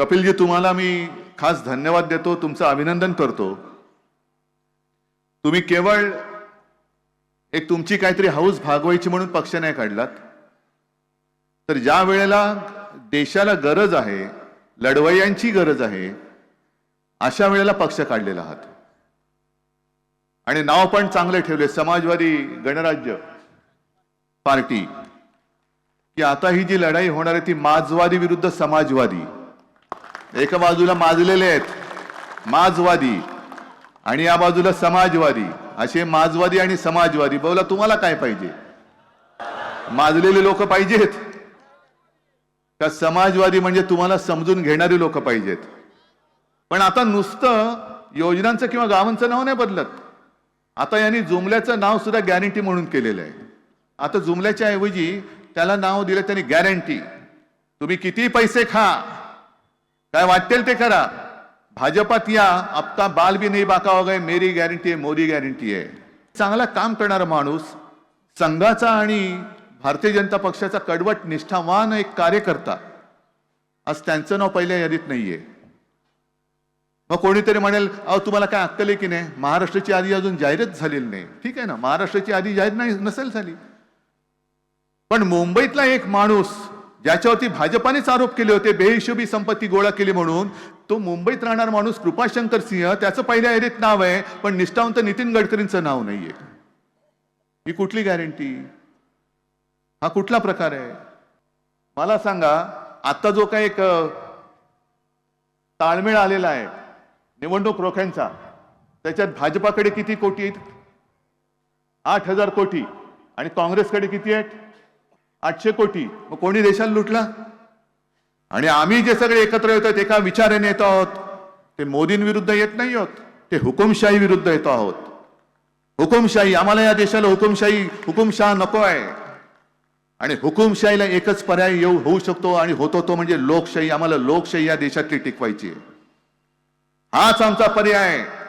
कपिलजी तुम्हाला मी खास धन्यवाद देतो तुमचं अभिनंदन करतो. तुम्ही केवळ एक तुमची काहीतरी हाऊस भागवायची म्हणून पक्ष नाही काढलात. तर ज्या वेळेला देशाला गरज आहे लढवय्यांची गरज आहे अशा वेळेला पक्ष काढलेला आहात. आणि नाव पण चांगले ठेवले समाजवादी गणराज्य पार्टी. की आता ही जी लढाई होणार आहे ती माजवादी विरुद्ध समाजवादी. एका बाजूला माजलेले आहेत माजवादी आणि या बाजूला समाजवादी. असे माजवादी आणि समाजवादी. बोला तुम्हाला काय पाहिजे? माजलेले लोक पाहिजेत. का समाजवादी म्हणजे तुम्हाला समजून घेणारी लोक पाहिजेत? पण आता नुसतं योजनांचं किंवा गावांचं नाव नाही बदलत. आता यांनी जुमल्याचं नाव सुद्धा गॅरंटी म्हणून केलेलं आहे. आता जुमल्याच्या ऐवजी त्याला नाव दिलं त्यांनी गॅरंटी तुम्ही किती पैसे खा काय वाटेल ते करा. भाजपात या आपका बाल भी नाही बाका हो मेरी गॅरंटी आहे मोदी गॅरंटी आहे चांगला काम करणारा माणूस संघाचा आणि भारतीय जनता पक्षाचा कडवट निष्ठावान एक कार्यकर्ता आज त्यांचं नाव पहिल्या यादीत नाहीये. मग कोणीतरी म्हणेल अहो तुम्हाला काय अक्कल आहे की नाही? महाराष्ट्राची आधी अजून जाहीरच झालेली नाही. ठीक आहे ना? महाराष्ट्राची आधी जाहीर नाही नसेल झाली. पण मुंबईतला एक माणूस ज्याच्यावरती भाजपानेच आरोप केले होते बेहिशोबी संपत्ती गोळा केली म्हणून. तो मुंबईत राहणार माणूस कृपाशंकर सिंह त्याचं पहिल्या यादीत नाव आहे पण निष्ठावंत नितीन गडकरींचं नाव नाहीये. ही कुठली गॅरंटी हा कुठला प्रकार आहे? मला सांगा आता जो काही एक ताळमेळ आलेला आहे निवडणूक रोख्यांचा त्याच्यात भाजपाकडे किती कोटी आहेत? आठ हजार कोटी आणि काँग्रेसकडे किती आहेत? आठशे कोटी. मग कोणी देशाला लुटला? आणि आम्ही जे सगळे एकत्र येत एका विचाराने येतो आहोत. ते मोदींविरुद्ध येत नाही आहोत ते हुकुमशाही विरुद्ध येतो आहोत. हुकुमशाही आम्हाला या देशाला हुकुमशाही हुकुमशाह नको आहे. आणि हुकुमशाहीला एकच पर्याय येऊ होऊ शकतो आणि होतो तो म्हणजे लोकशाही. आम्हाला लोकशाही या देशातली टिकवायची आहे. हाच आमचा पर्याय. आहे